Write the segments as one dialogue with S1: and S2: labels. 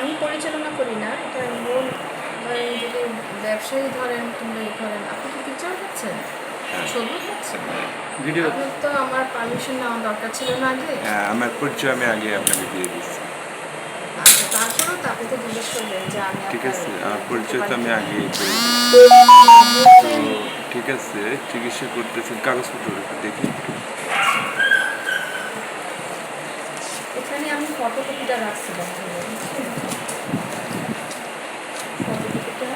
S1: আমি পরিচালনা করি না এটা মূল ধরেন যদি ব্যবসায়ী ধরেন কিংবা এই ধরেন আপনি কি পিকচার ছবি করছেন
S2: ভিডিও
S1: তো আমার পারমিশন নেওয়া দরকার ছিল না আগে।
S2: হ্যাঁ আমার পরিচয় আমি আগে আপনাকে দিয়ে দিচ্ছি।
S1: আচ্ছা তারপরেও তো আপনি তো জিজ্ঞেস করবেন যে আমি
S2: ঠিক আছে আমার পরিচয় তো আমি আগে ঠিক আছে চিকিৎসা করতেছেন কাগজপত্র দেখি।
S1: এখানে আমি ফটোকপিটা রাখছি ফটোকপিটা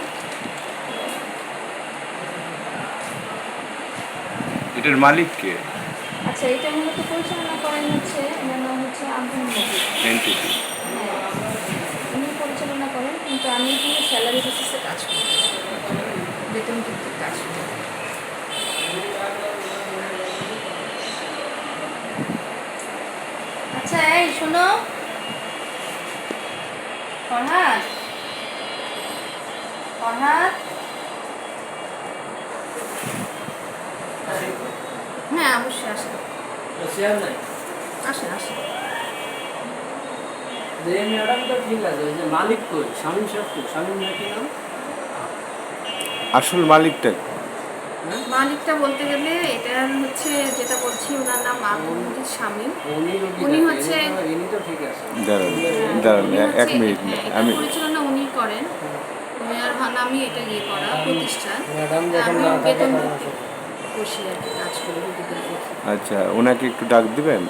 S2: এটার মালিক কে?
S1: আচ্ছা এটা মূলত পরিচালনা করেন হচ্ছে এনার নাম হচ্ছে আব্দুল মজিদ।
S2: এনটিটি
S1: হ্যাঁ উনি পরিচালনা করেন কিন্তু আমি এখানে স্যালারি বেসিসে কাজ করি? বেতন ভিত্তিক কাজ করি। আচ্ছা এই শোনো। ফরহাদ। ফরহাদ। হ্যাঁ অবশ্যই আসেন
S3: শেয়ার নাই?
S1: আসেন আসেন
S3: যে ম্যাডামটা ঠিক আছে ওই যে মালিক কই শামীম সাহেব কই শামীম নাকি নাম?
S2: আসল মালিকটা।
S3: হ্যাঁ?
S1: মালিকটা বলতে গেলে এটা হচ্ছে যেটা বলছি ওনার নাম মজিদ শামীম।
S3: উনি?
S1: হচ্ছে-
S2: দাঁড়ান দাঁড়ান এক মিনিট
S1: হ্যাঁ,
S2: আমি
S1: পরিচালনা উনি করেন। ওনার নামই এটা ইয়ে করা প্রতিষ্ঠান।
S3: ম্যাডাম যখন
S1: আমি বেতন বসে আর কি কাজ করি।
S2: আচ্ছা ওনাকে একটু ডাক দিবেন?